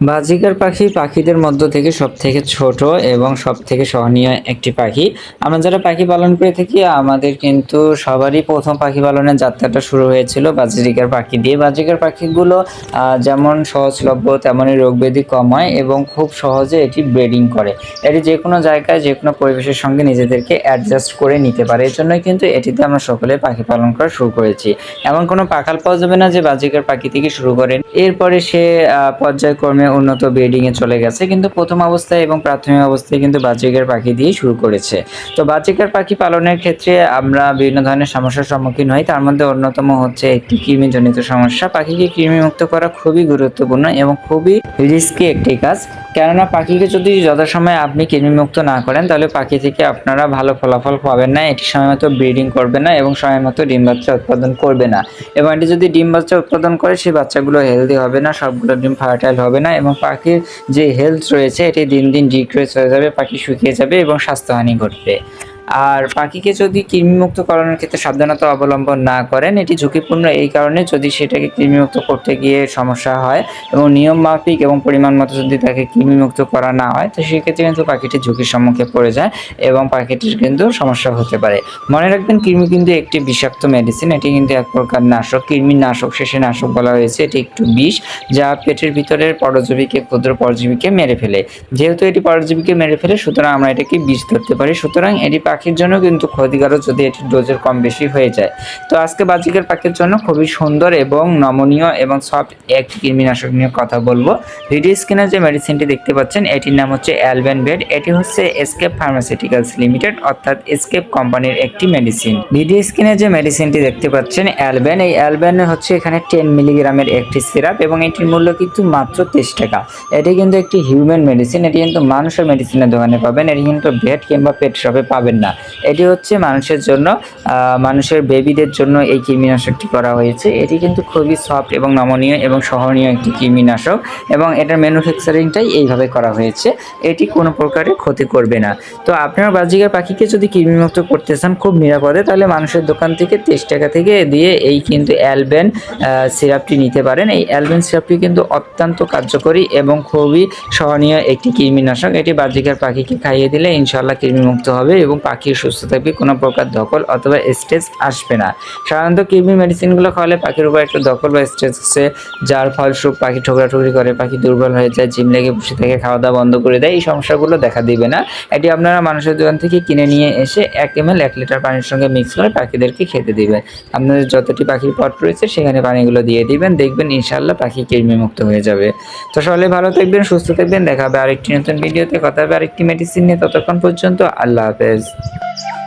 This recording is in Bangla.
বাজিকার পাখি পাখিদের মধ্য থেকে সব থেকে ছোট এবং সব থেকে সহনীয় একটি পাখি। আমরা যারা পাখি পালন করে থাকি, আমাদের কিন্তু সবারই প্রথম পাখি পালনের যাত্রাটা শুরু হয়েছিল বাজিকার পাখি দিয়ে। বাজিকার পাখিগুলো যেমন সহজলভ্য, তেমনই রোগ ব্যাধি কম হয় এবং খুব সহজে এটি ব্রিডিং করে। এটি যে কোনো জায়গায়, যে কোনো পরিবেশের সঙ্গে নিজেদেরকে অ্যাডজাস্ট করে নিতে পারে। এর জন্যই কিন্তু এটিতে আমরা সকলে পাখি পালন করা শুরু করেছি। এমন কোনো পাখাল পাওয়া যাবে না যে বাজিকার পাখি থেকে শুরু করেন। এরপরে সে পর্যায়ক্রমে উন্নত ব্রিডিংয়ে চলে গেছে, কিন্তু প্রথম অবস্থায় এবং প্রাথমিক অবস্থায় কিন্তু বাজিকার পাখি দিয়ে শুরু করেছে। তো বাজিকার পাখি পালনের ক্ষেত্রে আমরা বিভিন্ন ধরনের সমস্যার সম্মুখীন হই। তার মধ্যে অন্যতম হচ্ছে একটি কৃমিজনিত সমস্যা। পাখিকে কৃমিমুক্ত করা খুবই গুরুত্বপূর্ণ এবং খুবই রিস্কি একটি কাজ। কেননা পাখিকে যদি যথাসময়ে আপনি কৃমিমুক্ত না করেন, তাহলে পাখি থেকে আপনারা ভালো ফলাফল পাবেন না। এটি সময় মতো ব্রিডিং করবে না এবং সময় মতো ডিম বাচ্চা উৎপাদন করবে না। এবং এটি যদি ডিম বাচ্চা উৎপাদন করে, সেই বাচ্চাগুলো হেলদি হবে না, সবগুলো ডিম ফার্টাইল হবে না এবং পাখির যে হেলথ রয়েছে, এটি দিন দিন ডিক্রিজ হয়ে যাবে, পাখি শুকিয়ে যাবে এবং স্বাস্থ্যহানি ঘটবে। আর পাখিকে যদি কৃমিমুক্ত করানোর ক্ষেত্রে সাবধানতা অবলম্বন না করেন, এটি ঝুঁকিপূর্ণ। এই কারণে যদি সেটাকে কৃমিমুক্ত করতে গিয়ে সমস্যা হয় এবং নিয়ম মাফিক এবং পরিমাণ মতো যদি তাকে কৃমিমুক্ত করা না হয়, তো সেক্ষেত্রে কিন্তু পাখিটি ঝুঁকির সম্মুখে পড়ে যায় এবং পাখিটির কিন্তু সমস্যা হতে পারে। মনে রাখবেন, কৃমি কিন্তু একটি বিষাক্ত মেডিসিন এটি কিন্তু এক প্রকার নাশক। কৃমির নাশক, শেষে নাশক বলা হয়েছে, এটি একটু বিষ যা পেটের ভিতরের পরজীবীকে, ক্ষুদ্র পরজীবীকে মেরে ফেলে। যেহেতু এটি পরজীবীকে মেরে ফেলে, সুতরাং আমরা এটাকে বিষ ধরতে পারি। সুতরাং এটি পাখির জন্য কিন্তু ক্ষতিকারক যদি এটির ডোজের কম বেশি হয়ে যায়। তো আজকে বাজিকের পাখির জন্য খুবই সুন্দর এবং নমনীয় এবং সফট একটি কৃমিনাশক নিয়ে কথা বলব। ভিডিও স্ক্রিনে যে মেডিসিনটি দেখতে পাচ্ছেন, এটির নাম হচ্ছে অ্যালবেন বেড এটি হচ্ছে এসকেপ ফার্মাসিউটিক্যালস লিমিটেড অর্থাৎ এসকেপ কোম্পানির একটি মেডিসিন ভিডিও স্ক্রিনে যে মেডিসিনটি দেখতে পাচ্ছেন অ্যালবেন এই অ্যালবেন হচ্ছে এখানে টেন মিলিগ্রামের একটি সিরাপ এবং এটির মূল্য কিন্তু মাত্র তেইশ টাকা। এটি কিন্তু একটি হিউম্যান মেডিসিন এটি কিন্তু মানুষের মেডিসিনের দোকানে পাবেন। এটি কিন্তু ভেট কিংবা পেট শপে পাবেন না। এটি হচ্ছে মানুষের জন্য মানুষের বেবিদের জন্য এই কৃমিনাশকটি করা হয়েছে। এটি কিন্তু খুবই সফট এবং নমনীয় এবং সহনীয় একটি কৃমিনাশক এবং এটার ম্যানুফ্যাকচারিংটাই এইভাবে করা হয়েছে। এটি কোনো প্রকারে ক্ষতি করবে না। তো আপনার বাজিকার পাখিকে যদি কৃমিমুক্ত করতে চান খুব নিরাপদে, তাহলে মানুষের দোকান থেকে তেইশ টাকা থেকে দিয়ে এই কিন্তু অ্যালবেন সিরাপটি নিতে পারেন। এই অ্যালবেন সিরাপটি কিন্তু অত্যন্ত কার্যকরী এবং খুবই সহনীয় একটি কৃমিনাশক। এটি বাজিকার পাখিকে খাইয়ে দিলে ইনশাল্লাহ কৃমিমুক্ত হবে এবং পাখি সুস্থ থাকবে, কোনো প্রকার দখল অথবা স্ট্রেস আসবে না। সাধারণত কৃমি মেডিসিনগুলো খাওয়ালে পাখির উপর একটা দখল বা স্ট্রেস আসে, যার ফলস্বরূপ পাখি ঠোকরাঠুকরি করে, পাখি দুর্বল হয়ে যায়, জিম লেগে বসে থেকে খাওয়া দাওয়া বন্ধ করে দেয়, এই সমস্যাগুলো দেখা দিবে না। এটি আপনারা মানুষের দোকান থেকে কিনে নিয়ে এসে এক এম এল এক লিটার পানির সঙ্গে মিক্স করে পাখিদেরকে খেতে দিবেন। আপনাদের যতটি পাখির পট রয়েছে, সেখানে পানিগুলো দিয়ে দিবেন, দেখবেন ইনশাল্লাহ পাখি কৃমিমুক্ত হয়ে যাবে। তো সকলে ভালো থাকবেন, সুস্থ থাকবেন, দেখা হবে আরেকটি নতুন ভিডিওতে কথা হবে আরেকটি মেডিসিন নিয়ে, ততক্ষণ পর্যন্ত আল্লাহ হাফেজ। Thank you.